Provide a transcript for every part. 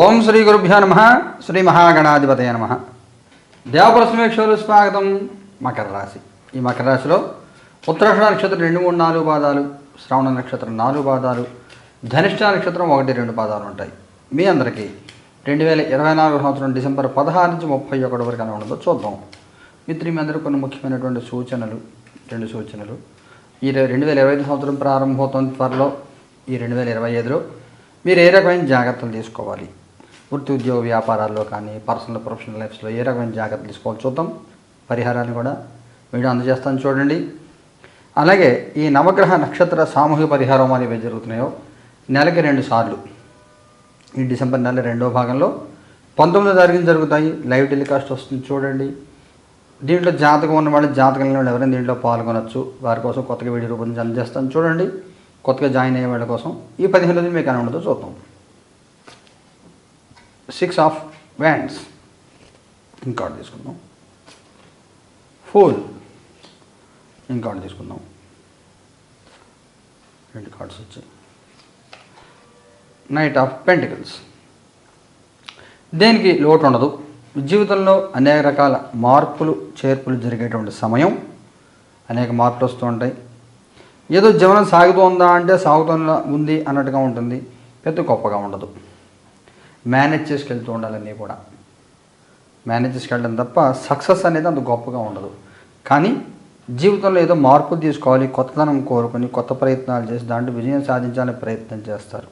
ఓం శ్రీ గురుభ్యో నమ శ్రీ మహాగణాధిపతయ నమ. దేవప్రసమేక్షలు స్వాగతం మకర రాశి. ఈ మకర రాశిలో ఉత్తరాక్ష నక్షత్రం రెండు మూడు నాలుగు పాదాలు శ్రవణ నక్షత్రం నాలుగు పాదాలు ధనిష్ట నక్షత్రం ఒకటి రెండు పాదాలు ఉంటాయి. మీ అందరికీ రెండు వేల ఇరవై నాలుగు సంవత్సరం డిసెంబర్ పదహారు నుంచి ముప్పై ఒకటి వరకు ఎలా ఉండదో చూద్దాం. మిత్రి మీ అందరూ కొన్ని ముఖ్యమైనటువంటి సూచనలు రెండు సూచనలు. ఈ రెండు వేల ఇరవై ఐదు సంవత్సరం ప్రారంభమవుతుంది త్వరలో. ఈ రెండు వేల ఇరవై ఐదులో మీరు ఏ రకమైన జాగ్రత్తలు తీసుకోవాలి? వృత్తి ఉద్యోగ వ్యాపారాల్లో కానీ పర్సనల్ ప్రొఫెషనల్ లైఫ్స్లో ఏ రకమైన జాగ్రత్తలు తీసుకోవాలి చూద్దాం. పరిహారాన్ని కూడా వీడియో అందజేస్తాను చూడండి. అలాగే ఈ నవగ్రహ నక్షత్ర సామూహిక పరిహారం అనేవి జరుగుతున్నాయో నెలకి రెండు సార్లు. ఈ డిసెంబర్ నెల రెండో భాగంలో పంతొమ్మిదో తారీఖున జరుగుతాయి. లైవ్ టెలికాస్ట్ వస్తుంది చూడండి. దీంట్లో జాతకం ఉన్న వాళ్ళు జాతకం లేని వాళ్ళు ఎవరైనా దీంట్లో పాల్గొనొచ్చు. వారి కోసం కొత్తగా వీడియో రూపొందించి అందజేస్తాను చూడండి. కొత్తగా జాయిన్ అయ్యే వాళ్ళ కోసం ఈ పదిహేను రోజులు మీకు అని ఉండదో చూద్దాం. సిక్స్ ఆఫ్ వ్యాండ్స్ ఇంకార్డ్ తీసుకుందాం. ఫోర్ ఇంకార్డ్ తీసుకుందాం. రెండు కార్డ్స్ వచ్చాయి. నైట్ ఆఫ్ పెంటికల్స్ దేనికి లోటు ఉండదు? జీవితంలో అనేక రకాల మార్పులు చేర్పులు జరిగేటువంటి సమయం అనేక మార్పులు వస్తూ ఉంటాయి. ఏదో జీవనం సాగుతుందా అంటే సాగుతుందా ఉంది అన్నట్టుగా ఉంటుంది. పెద్ద గొప్పగా ఉండదు. మేనేజ్ చేసుకెళ్తూ ఉండాలన్నీ కూడా. మేనేజ్ చేసుకెళ్ళడం తప్ప సక్సెస్ అనేది అంత గొప్పగా ఉండదు. కానీ జీవితంలో ఏదో మార్పులు తీసుకోవాలి కొత్తదనం కోరుకొని కొత్త ప్రయత్నాలు చేసి దాంట్లో విజయం సాధించాలని ప్రయత్నం చేస్తారు.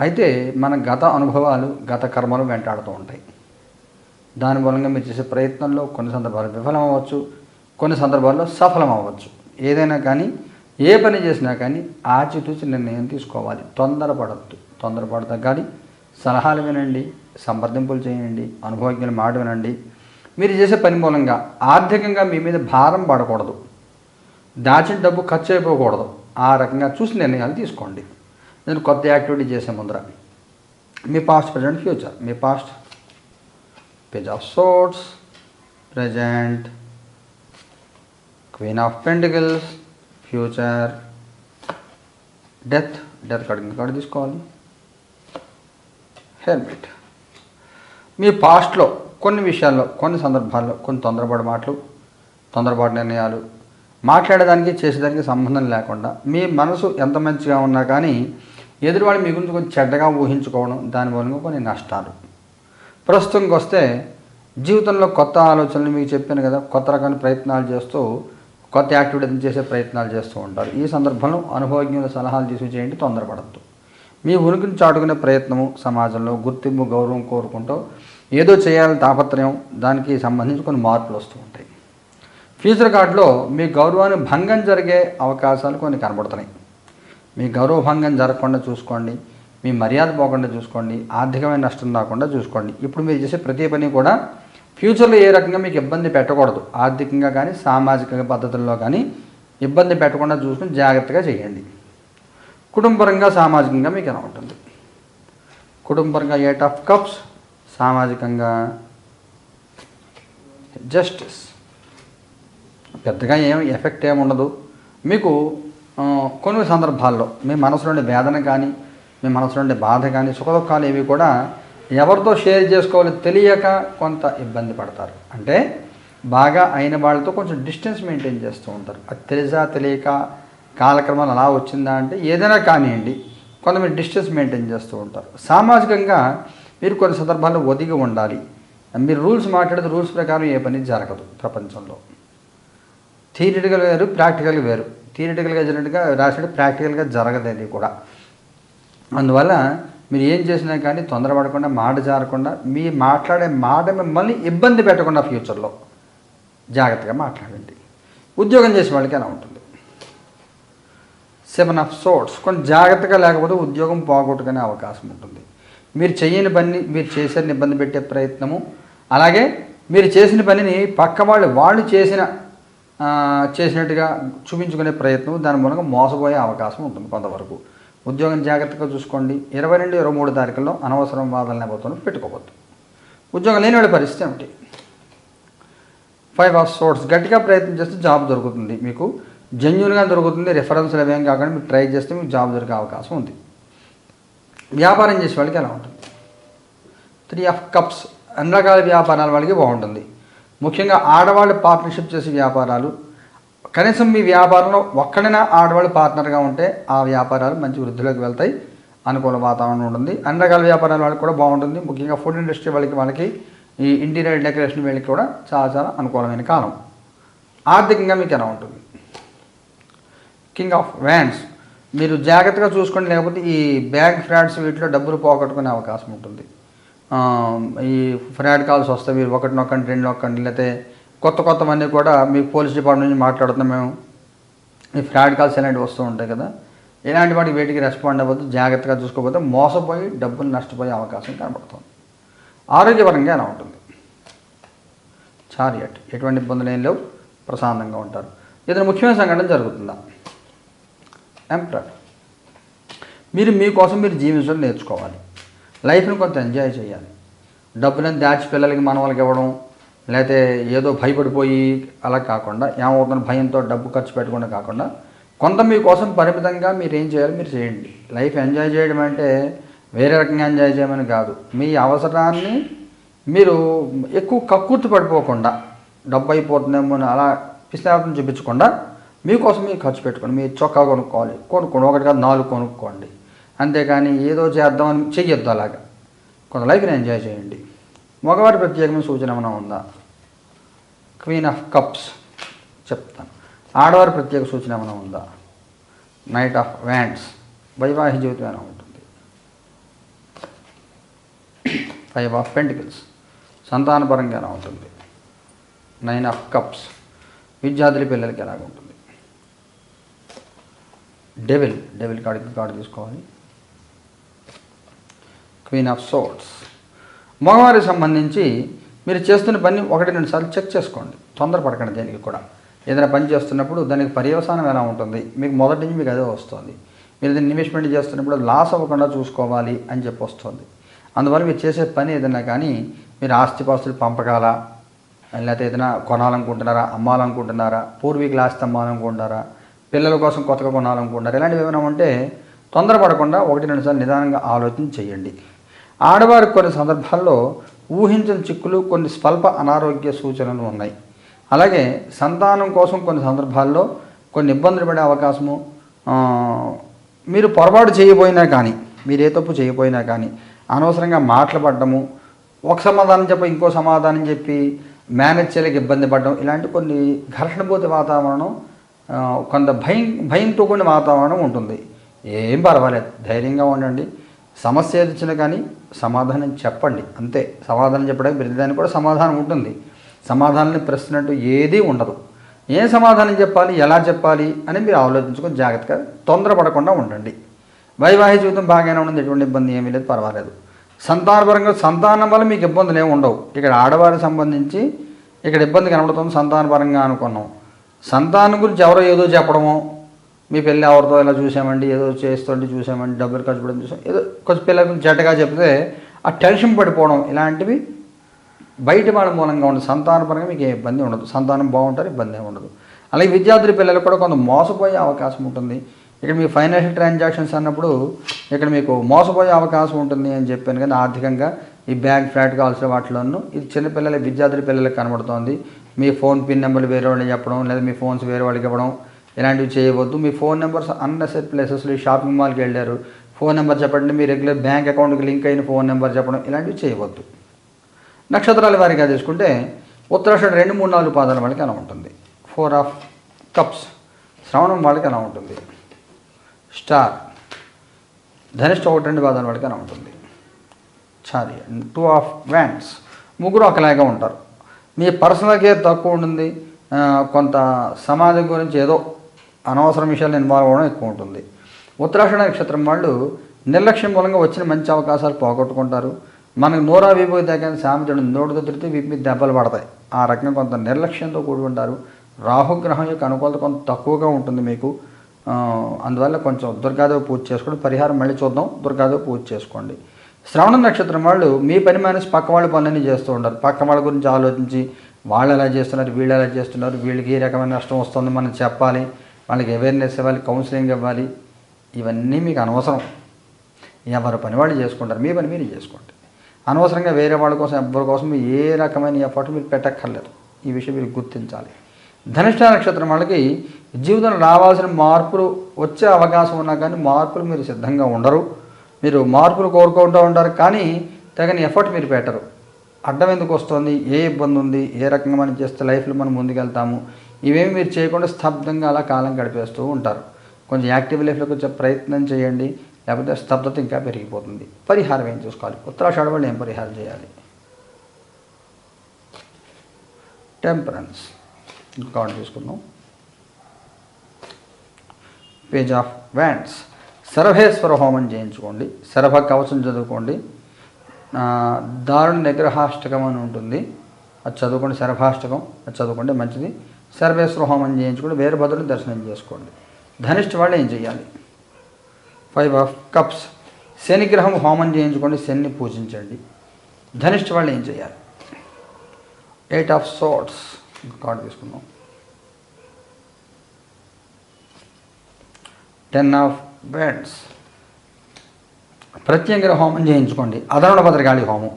అయితే మన గత అనుభవాలు గత కర్మలు వెంటాడుతూ ఉంటాయి. దాని మూలంగా మీరు చేసే ప్రయత్నంలో కొన్ని సందర్భాలు విఫలం అవ్వచ్చు కొన్ని సందర్భాల్లో సఫలం అవ్వచ్చు ఏదైనా కానీ ఏ పని చేసినా కానీ ఆచితూచి నిర్ణయం తీసుకోవాలి. తొందరపడద్దు. కానీ సలహాలు వినండి సంప్రదింపులు చేయండి అనుభవజ్ఞుల మాట వినండి. మీరు చేసే పని మూలంగా ఆర్థికంగా మీ మీద భారం పడకూడదు. దాచిన డబ్బు ఖర్చు అయిపోకూడదు. ఆ రకంగా చూసి నిర్ణయాలు తీసుకోండి. నేను కొత్త యాక్టివిటీ చేసే ముందర మీ past present future me past page of swords present queen of pentacles future death death card ఇంకా కార్డు తీసుకోవాలి. హెల్మెట్. మీ పాస్ట్లో కొన్ని విషయాల్లో కొన్ని సందర్భాల్లో కొన్ని తొందరపాటు మాటలు తొందరపాటు నిర్ణయాలు మాట్లాడేదానికి చేసేదానికి సంబంధం లేకుండా మీ మనసు ఎంత మంచిగా ఉన్నా కానీ ఎదురువాడు మీ గురించి కొంచెం చెడ్డగా ఊహించుకోవడం దాని మూలంగా కొన్ని నష్టాలు. ప్రస్తుతంకి వస్తే జీవితంలో కొత్త ఆలోచనలు మీకు చెప్పాను కదా కొత్త రకమైన ప్రయత్నాలు చేస్తూ కొత్త యాక్టివిటీని చేసే ప్రయత్నాలు చేస్తూ ఉంటారు. ఈ సందర్భంలో అనుభవజ్ఞుల సలహాలు తీసుకు చేయండి తొందరపడద్దు. మీ ఉనికిని చాటుకునే ప్రయత్నము సమాజంలో గుర్తింపు గౌరవం కోరుకుంటూ ఏదో చేయాలని తాపత్రయం దానికి సంబంధించి కొన్ని మార్పులు వస్తూ ఉంటాయి. ఫ్యూచర్ కార్డులో మీ గౌరవాన్ని భంగం జరిగే అవకాశాలు కొన్ని కనబడుతున్నాయి. మీ గౌరవ భంగం జరగకుండా చూసుకోండి మీ మర్యాద పోకుండా చూసుకోండి ఆర్థికమైన నష్టం రాకుండా చూసుకోండి. ఇప్పుడు మీరు చేసే ప్రతి పని కూడా ఫ్యూచర్లో ఏ రకంగా మీకు ఇబ్బంది పెట్టకూడదు. ఆర్థికంగా కానీ సామాజిక పద్ధతుల్లో కానీ ఇబ్బంది పెట్టకుండా చూసుకుని జాగ్రత్తగా చేయండి. కుటుంబరంగా సామాజికంగా మీకు ఎలా ఉంటుంది? కుటుంబరంగా ఎయిట్ ఆఫ్ కప్స్ సామాజికంగా జస్టిస్. పెద్దగా ఏం ఎఫెక్ట్ ఏముండదు మీకు కొన్ని సందర్భాల్లో మీ మనసులోని వేదన కానీ మీ మనసులోని బాధ కానీ సుఖదుఖాలు ఇవి కూడా ఎవరితో షేర్ చేసుకోవాలో తెలియక కొంత ఇబ్బంది పడతారు. అంటే బాగా అయిన వాళ్ళతో కొంచెం డిస్టెన్స్ మెయింటైన్ చేస్తూ ఉంటారు. అది తెలిసా తెలియక కాలక్రమాలు అలా వచ్చిందా అంటే ఏదైనా కానివ్వండి కొంతమంది డిస్టెన్స్ మెయింటైన్ చేస్తూ ఉంటారు. సామాజికంగా మీరు కొన్ని సందర్భాల్లో ఒదిగి ఉండాలి. మీరు రూల్స్ మాట్లాడితే రూల్స్ ప్రకారం ఏ పని జరగదు ప్రపంచంలో. థియరిటికల్ వేరు ప్రాక్టికల్ వేరు. థియరిటికల్గా జరిగినట్టుగా రాసినట్టు ప్రాక్టికల్గా జరగదు అది కూడా. అందువల్ల మీరు ఏం చేసినా కానీ తొందరపడకుండా మాట జారకుండా మీ మాట్లాడే మాట మిమ్మల్ని ఇబ్బంది పెట్టకుండా ఫ్యూచర్లో జాగ్రత్తగా మాట్లాడండి. ఉద్యోగం చేసే వాళ్ళకి అలా ఉంటుంది. సెవెన్ ఆఫ్ సోట్స్ కొన్ని జాగ్రత్తగా లేకపోతే ఉద్యోగం పోగొట్టుకునే అవకాశం ఉంటుంది. మీరు చేయని పని మీరు చేసే ఇబ్బంది పెట్టే ప్రయత్నము. అలాగే మీరు చేసిన పనిని పక్క వాళ్ళు వాళ్ళు చేసిన చేసినట్టుగా చూపించుకునే ప్రయత్నం దాని మూలంగా మోసపోయే అవకాశం ఉంటుంది కొంతవరకు. ఉద్యోగం జాగ్రత్తగా చూసుకోండి. ఇరవై రెండు ఇరవై మూడు తారీఖుల్లో అనవసరం వాదన లేకపోతే పెట్టుకోవద్దు. ఉద్యోగం లేని వాళ్ళ పరిస్థితి ఏమిటి? ఫైవ్ ఆఫ్ సోర్స్ గట్టిగా ప్రయత్నం చేస్తే జాబ్ దొరుకుతుంది మీకు. జెన్యున్గా దొరుకుతుంది రిఫరెన్స్లు అవేం కాకుండా మీరు ట్రై చేస్తే మీకు జాబ్ దొరికే అవకాశం ఉంది. వ్యాపారం చేసే వాళ్ళకి ఎలా ఉంటుంది? త్రీ ఆఫ్ కప్స్ అన్ని రకాల వ్యాపారాల వాళ్ళకి బాగుంటుంది. ముఖ్యంగా ఆడవాళ్ళు పార్ట్నర్షిప్ చేసే వ్యాపారాలు కనీసం మీ వ్యాపారంలో ఒక్కడైనా ఆడవాళ్ళు పార్ట్నర్గా ఉంటే ఆ వ్యాపారాలు మంచి వృద్ధిలోకి వెళ్తాయి అనుకూల వాతావరణం ఉంటుంది. అన్ని రకాల వ్యాపారాల వాళ్ళకి కూడా బాగుంటుంది. ముఖ్యంగా ఫుడ్ ఇండస్ట్రీ వాళ్ళకి వాళ్ళకి ఈ ఇంటీరియర్ డెకరేషన్ వీళ్ళకి కూడా చాలా చాలా అనుకూలమైన కాలం. ఆర్థికంగా మీకు ఎలా ఉంటుంది? కింగ్ ఆఫ్ వ్యాండ్స్ మీరు జాగ్రత్తగా చూసుకోండి లేకపోతే ఈ బ్యాంక్ ఫ్రాడ్స్ వీటిలో డబ్బులు పోగొట్టుకునే అవకాశం ఉంటుంది. ఈ ఫ్రాడ్ కాల్స్ వస్తాయి మీరు ఒకటి నొక్కండి రెండు నొక్కండి లేకపోతే కొత్త కొత్తవన్నీ కూడా మీ పోలీస్ డిపార్ట్మెంట్ నుంచి మాట్లాడుతున్నాం మేము. ఈ ఫ్రాడ్ కాల్స్ ఇలాంటివి వస్తూ ఉంటాయి కదా. ఇలాంటి వాటికి వేటికి రెస్పాండ్ అవ్వద్దు జాగ్రత్తగా చూసుకోకపోతే మోసపోయి డబ్బులు నష్టపోయే అవకాశం కనబడుతుంది. ఆరోగ్యపరంగా ఎలా ఉంటుంది? చారియట్ ఎటువంటి ఇబ్బందులు ఏం లేవు ప్రశాంతంగా ఉంటారు. ఏదైనా ముఖ్యమైన సంఘటన జరుగుతుందా? ఎంప్రర్ మీరు మీకోసం మీరు జీవించడం నేర్చుకోవాలి. లైఫ్ని కొంత ఎంజాయ్ చేయాలి. డబ్బులను దాచి పిల్లలకి మన వాళ్ళకి ఇవ్వడం లేకపోతే ఏదో భయపడిపోయి అలా కాకుండా ఏమవుతున్న భయంతో డబ్బు ఖర్చు పెట్టకుండా కాకుండా కొంత మీకోసం పరిమితంగా మీరు ఏం చేయాలి మీరు చేయండి. లైఫ్ ఎంజాయ్ చేయడం అంటే వేరే రకంగా ఎంజాయ్ చేయమని కాదు. మీ అవసరాన్ని మీరు ఎక్కువ కక్కుర్తి పడిపోకుండా డబ్బు అయిపోతుందేమో అని అలా విశ్లేషణ చూపించకుండా మీకోసం మీరు ఖర్చు పెట్టుకోండి. మీరు చొక్కా కొనుక్కోవాలి. కొనుక్కోండి. ఒకటి కాదు నాలుగు కొనుక్కోండి. అంతేకాని ఏదో చేద్దామని చెయ్యొద్దు అలాగా. కొంత లైఫ్ని ఎంజాయ్ చేయండి. మగవారి ప్రత్యేకమైన సూచన ఏమైనా ఉందా? క్వీన్ ఆఫ్ కప్స్ చెప్తాను. ఆడవారి ప్రత్యేక సూచన ఏమైనా ఉందా? Knight of wands. వైవాహిక జీవితం ఏమైనా ఉంటుంది? Five of pentacles. సంతానపరంగా ఎలా ఉంటుంది? Nine of cups. విద్యార్థుల పిల్లలకి ఎలాగ ఉంటుంది డెవిల్ డెవిల్ కార్డు కార్డు తీసుకోవాలి. క్వీన్ ఆఫ్ సోట్స్ మగవారికి సంబంధించి మీరు చేస్తున్న పని ఒకటి రెండు సార్లు చెక్ చేసుకోండి. తొందరపడకండి దేనికి కూడా. ఏదైనా పని చేస్తున్నప్పుడు దానికి పర్యవసానం ఎలా ఉంటుంది? మీకు మొదటి నుంచి మీకు అదే వస్తుంది. మీరు దీన్ని ఇన్వెస్ట్మెంట్ చేస్తున్నప్పుడు లాస్ అవ్వకుండా చూసుకోవాలి అని చెప్పి వస్తుంది. అందువల్ల మీరు చేసే పని ఏదైనా కానీ మీరు ఆస్తిపాస్తులు పంపకాలా? లేకపోతే ఏదైనా కొనాలనుకుంటున్నారా? అమ్మాలనుకుంటున్నారా? పూర్వీకుల ఆస్తి అమ్మాలనుకుంటున్నారా? పిల్లల కోసం కొత్తగా కొనాలనుకుంటారు ఇలాంటివి ఏమైనా ఉంటే తొందరపడకుండా ఒకటి రెండు సార్లు నిదానంగా ఆలోచన చేయండి. ఆడవారికి కొన్ని సందర్భాల్లో ఊహించని చిక్కులు కొన్ని స్వల్ప అనారోగ్య సూచనలు ఉన్నాయి. అలాగే సంతానం కోసం కొన్ని సందర్భాల్లో కొన్ని ఇబ్బందులు పడే అవకాశము మీరు పొరపాటు చేయబోయినా కానీ మీరు ఏ తప్పు చేయబోయినా కానీ అనవసరంగా మాట్లాడటము ఒక సమాధానం చెప్పి ఇంకో సమాధానం చెప్పి మేనేజ్ చేయలేక ఇబ్బంది పడడం ఇలాంటి కొన్ని ఘర్షణభూతి వాతావరణం కొంత భయం భయంతో కూడిన వాతావరణం ఉంటుంది. ఏం పర్వాలేదు ధైర్యంగా ఉండండి. సమస్య ఏది వచ్చినా కానీ సమాధానం చెప్పండి అంతే. సమాధానం చెప్పడానికి ప్రతిదానికి కూడా సమాధానం ఉంటుంది. సమాధానాన్ని ప్రశ్నట్టు ఏదీ ఉండదు. ఏం సమాధానం చెప్పాలి ఎలా చెప్పాలి అని మీరు ఆలోచించుకొని జాగ్రత్తగా తొందరపడకుండా ఉండండి. వైవాహిక జీవితం బాగానే ఉంటుంది ఎటువంటి ఇబ్బంది ఏమీ లేదు పర్వాలేదు. సంతానపరంగా సంతానం వల్ల మీకు ఇబ్బందులు ఏమి ఉండవు. ఇక్కడ ఆడవారికి సంబంధించి ఇక్కడ ఇబ్బంది కనబడుతుంది సంతానపరంగా అనుకున్నాం. సంతానం గురించి ఎవరో ఏదో చెప్పడము. మీ పెళ్ళి ఎవరితో ఇలా చూసామండి ఏదో చేస్తుంటే చూసామండి డబ్బులు ఖర్చు పెట్టడం చూసాం ఏదో కొంచెం పిల్లలకు జట్టగా చెప్తే ఆ టెన్షన్ పడిపోవడం ఇలాంటివి బయట వాళ్ళ మూలంగా ఉండదు సంతానపరంగా మీకు ఏ ఇబ్బంది ఉండదు. సంతానం బాగుంటారు ఇబ్బంది ఏమి ఉండదు. అలాగే విద్యార్థుల పిల్లలకు కూడా కొంత మోసపోయే అవకాశం ఉంటుంది. ఇక్కడ మీ ఫైనాన్షియల్ ట్రాన్సాక్షన్స్ అన్నప్పుడు ఇక్కడ మీకు మోసపోయే అవకాశం ఉంటుంది అని చెప్పాను కానీ ఆర్థికంగా. ఈ బ్యాంక్ ఫ్లాట్ కావాల్సిన వాటిలోనూ ఇది చిన్నపిల్లల విద్యార్థుల పిల్లలకు కనబడుతోంది. మీ ఫోన్ పిన్ నెంబర్లు వేరే వాళ్ళకి చెప్పడం లేదా మీ ఫోన్స్ వేరే వాళ్ళకి ఇవ్వడం ఇలాంటివి చేయవద్దు. మీ ఫోన్ నెంబర్స్ అన్నెసరీ ప్లేసెస్లో ఈ షాపింగ్ మాల్కి వెళ్ళారు. ఫోన్ నెంబర్ చెప్పండి మీ రెగ్యులర్ బ్యాంక్ అకౌంట్కి లింక్ అయిన ఫోన్ నెంబర్ చెప్పడం ఇలాంటివి చేయవద్దు. నక్షత్రాల వారిగా తీసుకుంటే ఉత్తరాషాఢ రెండు మూడు నాలుగు పాదాల వాళ్ళకి ఎలా ఉంటుంది. Four of cups. శ్రవణం వాళ్ళకి ఎలా ఉంటుంది. స్టార్. ధనిష్ట ఒకటి రెండు పాదాల వాళ్ళకి అని ఉంటుంది. చారి టూ ఆఫ్ వ్యాండ్స్. ముగ్గురు ఒకలాగా ఉంటారు. మీ పర్సనల్ కేర్ తక్కువ ఉంటుంది. కొంత సమాజం గురించి ఏదో అనవసరం విషయాలు ఇన్వాల్వ్ అవ్వడం ఎక్కువ ఉంటుంది. ఉత్తరాషాఢ నక్షత్రం వాళ్ళు నిర్లక్ష్యం మూలంగా వచ్చిన మంచి అవకాశాలు పోగొట్టుకుంటారు. మనకు నోరా విభూతి దగ్గర సామెతడు నోటితో తిరిగితే వీపు మీద దెబ్బలు పడతాయి. ఆ రకంగా కొంత నిర్లక్ష్యంతో కూడి ఉంటారు రాహుగ్రహం యొక్క అనుకూలత కొంత తక్కువగా ఉంటుంది మీకు. అందువల్ల కొంచెం దుర్గాదేవి పూజ చేసుకోండి. పరిహారం మళ్ళీ చూద్దాం. దుర్గాదేవి పూజ చేసుకోండి. శ్రవణ నక్షత్రం వాళ్ళు మీ పని మానేసి పక్క వాళ్ళ పనులన్నీ చేస్తూ ఉంటారు. పక్క వాళ్ళ గురించి ఆలోచించి వాళ్ళు ఎలా చేస్తున్నారు వీళ్ళు ఎలా చేస్తున్నారు వీళ్ళకి ఏ రకమైన నష్టం వస్తుంది మనం చెప్పాలి. వాళ్ళకి అవేర్నెస్ ఇవ్వాలి కౌన్సిలింగ్ ఇవ్వాలి. ఇవన్నీ మీకు అనవసరం. ఎవరి పని వాళ్ళు చేసుకుంటారు. మీ పని మీరు చేసుకోండి. అనవసరంగా వేరే వాళ్ళ కోసం ఎవరి కోసం ఏ రకమైన ఎఫర్ట్ మీరు పెట్టక్కర్లేదు. ఈ విషయం మీరు గుర్తించాలి. ధనిష్ట నక్షత్రం వాళ్ళకి జీవితంలో రావాల్సిన మార్పులు వచ్చే అవకాశం ఉన్నా కానీ మార్పులు మీరు సిద్ధంగా ఉండరు. మీరు మార్పులు కోరుకుంటూ ఉంటారు కానీ తగిన ఎఫర్ట్ మీరు పెట్టరు. అడ్డం ఎందుకు వస్తుంది? ఏ ఇబ్బంది ఉంది? ఏ రకంగా మనం చేస్తే లైఫ్లో మనం ముందుకెళ్తాము? ఇవేమి మీరు చేయకుండా స్తబ్దంగా అలా కాలం గడిపేస్తూ ఉంటారు. కొంచెం యాక్టివ్ లైఫ్లో కొంచెం ప్రయత్నం చేయండి. లేకపోతే స్తబ్దత ఇంకా పెరిగిపోతుంది. పరిహారం ఏం చూసుకోవాలి? ఉత్తరాషాఢ వాళ్ళు ఏం పరిహారం చేయాలి? టెంపరెన్స్. కార్డు తీసుకుందాం పేజ్ ఆఫ్ వ్యాండ్స్. సర్వేశ్వర హోమం చేయించుకోండి. సర్వ కవచం చదువుకోండి. దారుణ నిగ్రహాష్టకం అని ఉంటుంది. అది చదువుకోండి. సర్వాష్టకం అది చదువుకోండి. మంచిది. సర్వేశ్వర హోమం చేయించుకోండి. వీరభద్రుని దర్శనం చేసుకోండి. ధనిష్ట వాళ్ళు ఏం చేయాలి? Five of cups. శనిగ్రహం హోమం చేయించుకోండి. శని పూజించండి. ధనిష్ట వాళ్ళు ఏం చేయాలి? ఎయిట్ ఆఫ్ సోట్స్ కార్డు తీసుకుందాం. టెన్ ఆఫ్ బెడ్స్ ప్రత్యేక హోమం చేయించుకోండి. అధరుణ భద్రకాళి హోమం.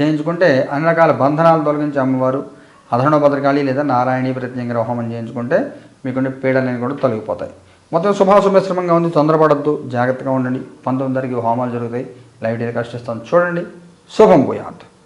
చేయించుకుంటే అన్ని రకాల బంధనాలు తొలగించే అమ్మవారు అధరుణ భద్రకాళి లేదా నారాయణి ప్రత్యేక హోమం చేయించుకుంటే మీకుండే పీడలన్నీ కూడా తొలగిపోతాయి. మొత్తం శుభాశుభశ్రమంగా ఉంది తొందరపడద్దు జాగ్రత్తగా ఉండండి. పంతొమ్మిది తారీఖు హోమాలు జరుగుతాయి. లైవ్ డేట్ కష్టిస్తాను చూడండి. శుభం పోయాత్